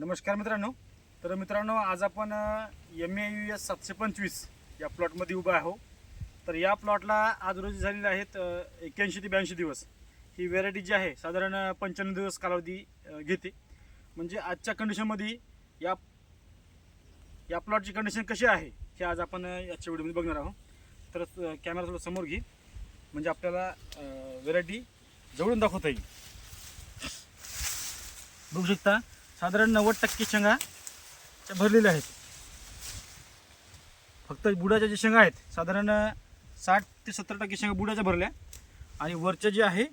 नमस्कार मित्रांनो. तर मित्रांनो आज आपण एम ए यू एस सातशे पंचवीस या प्लॉटमध्ये उभा आहो तर या प्लॉटला आज रोजी झालेले आहेत एक्क्याऐंशी ते ब्याऐंशी दिवस. ही व्हेरायटी जी आहे साधारण पंच्याण्णव दिवस कालावधी घेते. म्हणजे आजच्या कंडिशनमध्ये या या प्लॉटची कंडिशन कशी आहे हे आज आपण याच्या व्हिडिओमध्ये बघणार आहोत. तर कॅमेरा थोडं समोर घे. म्हणजे आपल्याला व्हेरायटी जवळून दाखवता येईल. बघू शकता? साधारण नव्वद टक्के शेंगा त्या भरलेल्या आहेत. फक्त बुडाच्या ज्या शेंगा आहेत साधारण साठ ते सत्तर टक्के शेंगा बुडाच्या भरल्या आणि वरच्या जे आहे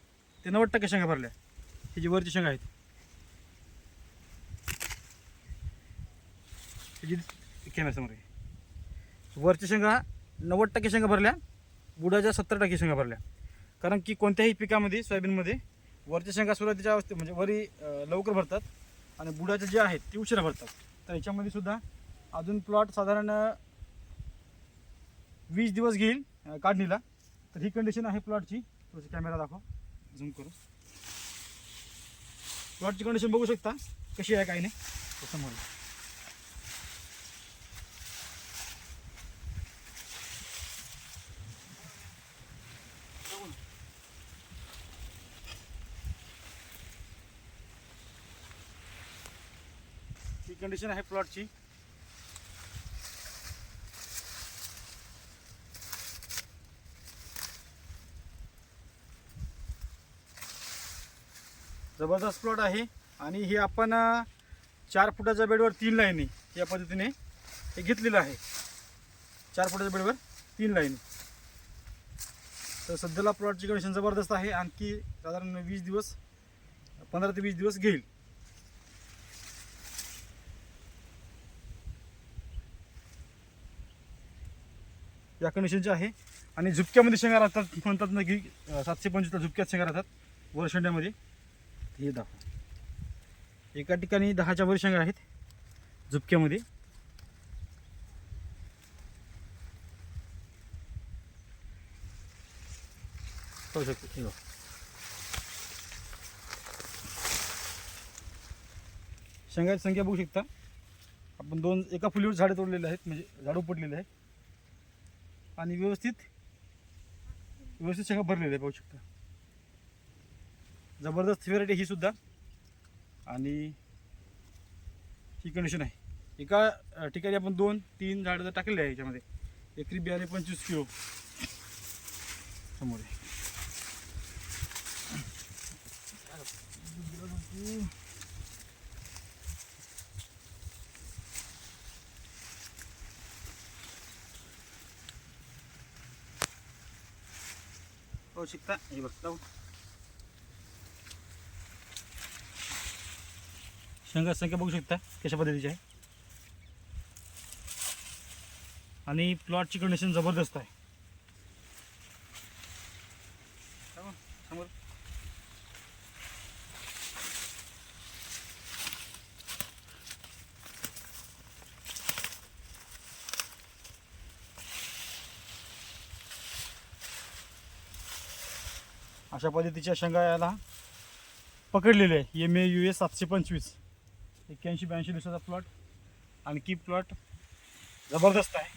ते नव्वद टक्के शेंगा भरल्या. हे जे वरची शेंगा आहेत. हे जी आहे. वरच्या शेंगा नव्वद टक्के शेंगा भरल्या बुडाच्या सत्तर टक्के शेंगा भरल्या. कारण की कोणत्याही पिकामध्ये सोयाबीनमध्ये वरच्या शेंगा सुरुवातीच्या अवस्थे म्हणजे वरी लवकर भरतात. आणि बुडाचे जे आहेत ते उशिरा भरतात. तर याच्यामध्ये सुद्धा अजून प्लॉट साधारण वीस दिवस घेईल काढणीला. तर ही कंडिशन आहे प्लॉटची थोडीशी कॅमेरा दाखव. झूम करू. प्लॉटची कंडिशन बघू शकता कशी आहे काही नाही. समोर ही कंडिशन आहे प्लॉटची जबरदस्त प्लॉट आहे आणि हे आपण चार फुटाच्या बेडवर तीन लाईनी या पद्धतीने हे घेतलेलं आहे. चार फुटाच्या बेडवर तीन लाईनी. तर सध्याला प्लॉटची कंडिशन जबरदस्त आहे. आणखी साधारण वीस दिवस पंधरा ते वीस दिवस घेईल. या कंडिशनचे आहे. आणि झुपक्यामध्ये शेंगा राहतात म्हणतात ना की सातशे पंचवीसला झुपक्यात शेंगा राहतात वरशेंड्यामध्ये हे दहा एका ठिकाणी दहाच्या वर शेंगा आहेत झुपक्यामध्ये. पाहू शकतो शेंगाची संख्या बघू शकता. आपण दोन एका फुलीवर झाडे तोडलेले आहेत म्हणजे झाडं पडलेले आहेत. आणि व्यवस्थित व्यवस्थित शेंगा भरलेले आहे पाहू शकता. जबरदस्त व्हेरायटी ही सुद्धा. आणि ही कंडिशन आहे. एका ठिकाणी आपण दोन तीन झाडं जर टाकलेले आहे याच्यामध्ये एकरी बियाणे पंचवीस किलो. समोर आहे. पाहू शकता हे. बघ जाऊ शेंगा संख्या बघू शकता कशा पद्धतीची आहे. आणि प्लॉटची कंडिशन जबरदस्त आहे. समोर, अशा पद्धतीच्या शेंगा याला पकडलेले आहे. एम ए यू ए सातशे पंचवीस. एक्क्याऐंशी ब्याऐंशी दिवसाचा प्लॉट आणखी प्लॉट जबरदस्त आहे.